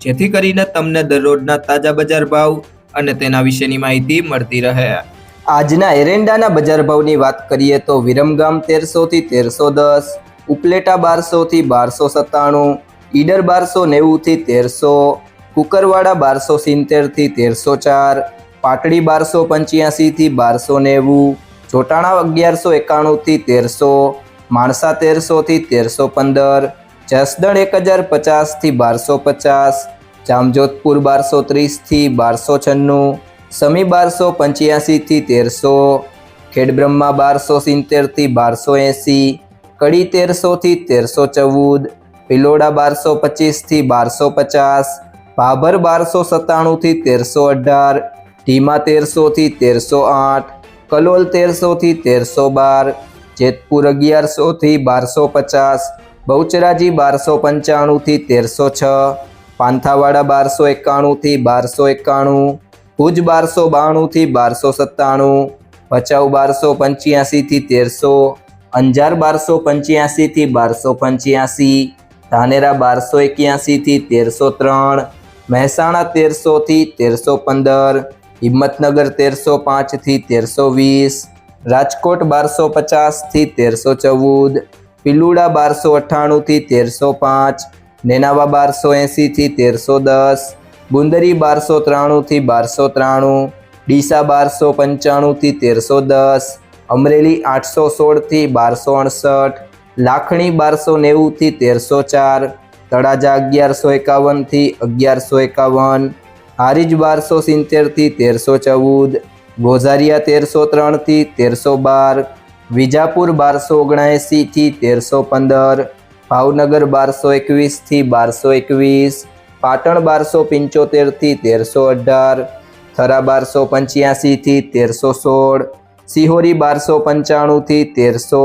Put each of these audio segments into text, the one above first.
જેથી કરીને તમને દરરોજના તાજા બજાર ભાવ અને તેના વિશેની માહિતી મળતી રહે. આજના એરેન્ડાના બજાર ભાવની વાત કરીએ તો વિરમગામ તેરસો થી તેરસો દસ, ઉપલેટા બારસો થી બારસો સત્તાણું, ઈડર બારસો નેવું થી તેરસો, કુકરવાડા બારસો સિત્તેરથી તેરસો ચાર, પાટડી બારસો પંચ્યાસી થી બારસો નેવું ચોટાણા અગિયારસો એકાણું થી તેરસો, માણસા તેરસો થી તેરસો પંદર જસદણ એક હજાર પચાસથી બારસો પચાસ, જામજોધપુર બારસો ત્રીસથી બારસો છન્નું, સમી બારસો પંચ્યાસીથી તેરસો, ખેડબ્રહ્મા બારસો સિત્તેરથી બારસો એંસી, કડી તેરસોથી તેરસો ચૌદ, પિલોડા બારસો પચીસથી બારસો પચાસ, ભાભર બારસો સત્તાણુંથી તેરસો અઢાર, ઢીમા તેરસોથી તેરસો આઠ, કલોલ તેરસોથી તેરસો બાર, જેતપુર અગિયારસોથી બારસો પચાસ બહુચરાજી બારસો પંચાણુંથી તેરસો છ, પાંથાવાડા બારસો એકાણુંથી બારસો એકાણું, ભુજ બારસો બાણુંથી બારસો સત્તાણું, ભચાઉ બારસો પંચ્યાસીથી તેરસો, અંજાર બારસો પંચ્યાસીથી બારસો પંચ્યાસી, ધાનેરા બારસો એક્યાસીથી તેરસો ત્રણ, મહેસાણા તેરસોથી તેરસો પંદર, હિંમતનગર તેરસો પાંચથી તેરસો વીસ, રાજકોટ બારસો પચાસથી તેરસો ચૌદ પિલુડા બારસો અઠ્ઠાણુંથી તેરસો પાંચ, નેનાવા બારસો એંસીથી તેરસો દસ, બુંદરી બારસો ત્રાણુંથી બારસો ત્રાણું, ડીસા બારસો પંચાણુંથી તેરસો દસ, અમરેલી આઠસો સોળથી બારસો અડસઠ, લાખણી બારસો નેવુંથી તેરસો ચાર, તળાજા અગિયારસો એકાવનથી અગિયારસો એકાવન, હારીજ બારસો સિત્તેરથી તેરસો ચૌદ, ગોઝારિયા તેરસો ત્રણથી તેરસો બાર વિજાપુર બારસો ઓગણએંસીથી તેરસો પંદર, ભાવનગર બારસો એકવીસથી બારસો એકવીસ, પાટણ બારસો પંચોતેરથી તેરસો અઢાર, થરા બારસો પંચ્યાસીથી તેરસો સોળ, સિહોરી બારસો પંચાણુંથી તેરસો,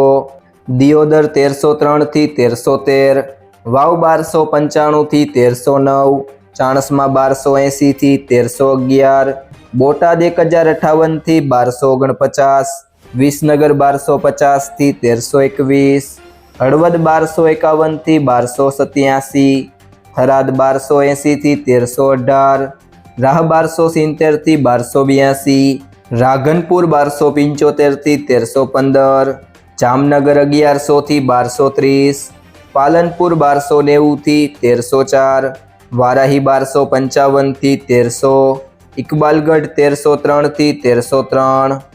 દિયોદર તેરસો ત્રણથી તેરસો તેર, વાવ બારસો પંચાણુંથી તેરસો નવ, ચાણસમાં બારસો એંસીથી તેરસો અગિયાર, બોટાદ એક હજાર અઠાવનથી બારસો ઓગણપચાસ વિસનગર બારસો પચાસથી તેરસો એકવીસ, હળવદ બારસો એકાવનથી બારસો સત્યાસી, થરાદ બારસો એંસીથી તેરસો અઢાર, રાહ બારસો સિત્તેરથી બારસો બ્યાસી, રાધનપુર બારસો પંચોતેરથી તેરસો પંદર, જામનગર અગિયારસોથી બારસો ત્રીસ, પાલનપુર બારસો નેવુંથી તેરસો ચાર, વારાહી બારસો પંચાવનથી તેરસો, ઇકબાલગઢ તેરસો ત્રણથી તેરસો ત્રણ